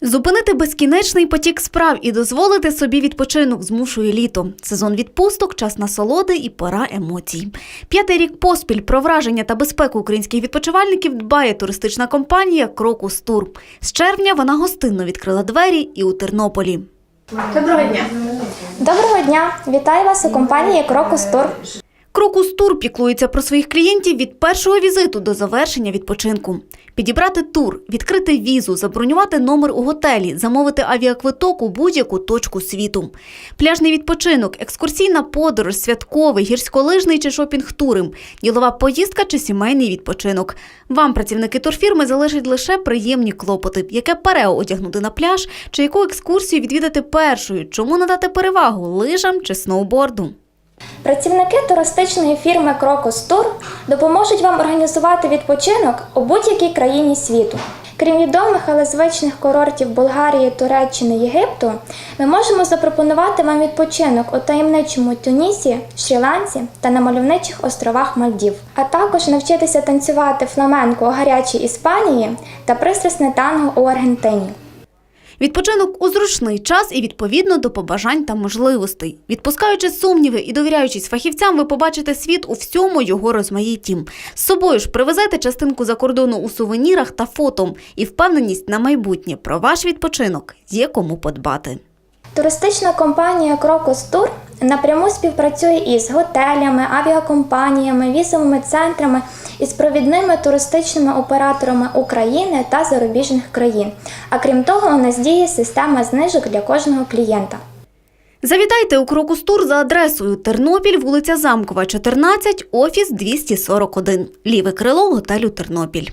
Зупинити безкінечний потік справ і дозволити собі відпочинок змушує літо. Сезон відпусток, час насолоди і пора емоцій. П'ятий рік поспіль про враження та безпеку українських відпочивальників дбає туристична компанія Крокус Тур. З червня вона гостинно відкрила двері і у Тернополі. Доброго дня. Доброго дня! Вітаю вас у компанії Крокус Тур. Крокус Тур піклується про своїх клієнтів від першого візиту до завершення відпочинку. Підібрати тур, відкрити візу, забронювати номер у готелі, замовити авіаквиток у будь-яку точку світу. Пляжний відпочинок, екскурсійна подорож, святковий, гірськолижний чи шопінг-тури, ділова поїздка чи сімейний відпочинок. Вам, працівники турфірми, залежать лише приємні клопоти, яке парео одягнути на пляж чи яку екскурсію відвідати першою, чому надати перевагу лижам чи сноуборду. Працівники туристичної фірми Крокус Тур допоможуть вам організувати відпочинок у будь-якій країні світу. Крім відомих, але звичних курортів Болгарії, Туреччини, Єгипту, ми можемо запропонувати вам відпочинок у таємничому Тунісі, Шрі-Ланці та на мальовничих островах Мальдів, а також навчитися танцювати фламенко у гарячій Іспанії та пристрасне танго у Аргентині. Відпочинок у зручний час і відповідно до побажань та можливостей. Відпускаючи сумніви і довіряючись фахівцям, ви побачите світ у всьому його розмаїтті. З собою ж привезете частинку за кордону у сувенірах та фото і впевненість на майбутнє про ваш відпочинок є кому подбати. Туристична компанія Крокус Тур напряму співпрацює із готелями, авіакомпаніями, візовими центрами із провідними туристичними операторами України та зарубіжних країн. А крім того, у нас діє система знижок для кожного клієнта. Завітайте у Крокус Тур за адресою Тернопіль, вулиця Замкова, 14, офіс 241. Ліве крило готелю Тернопіль.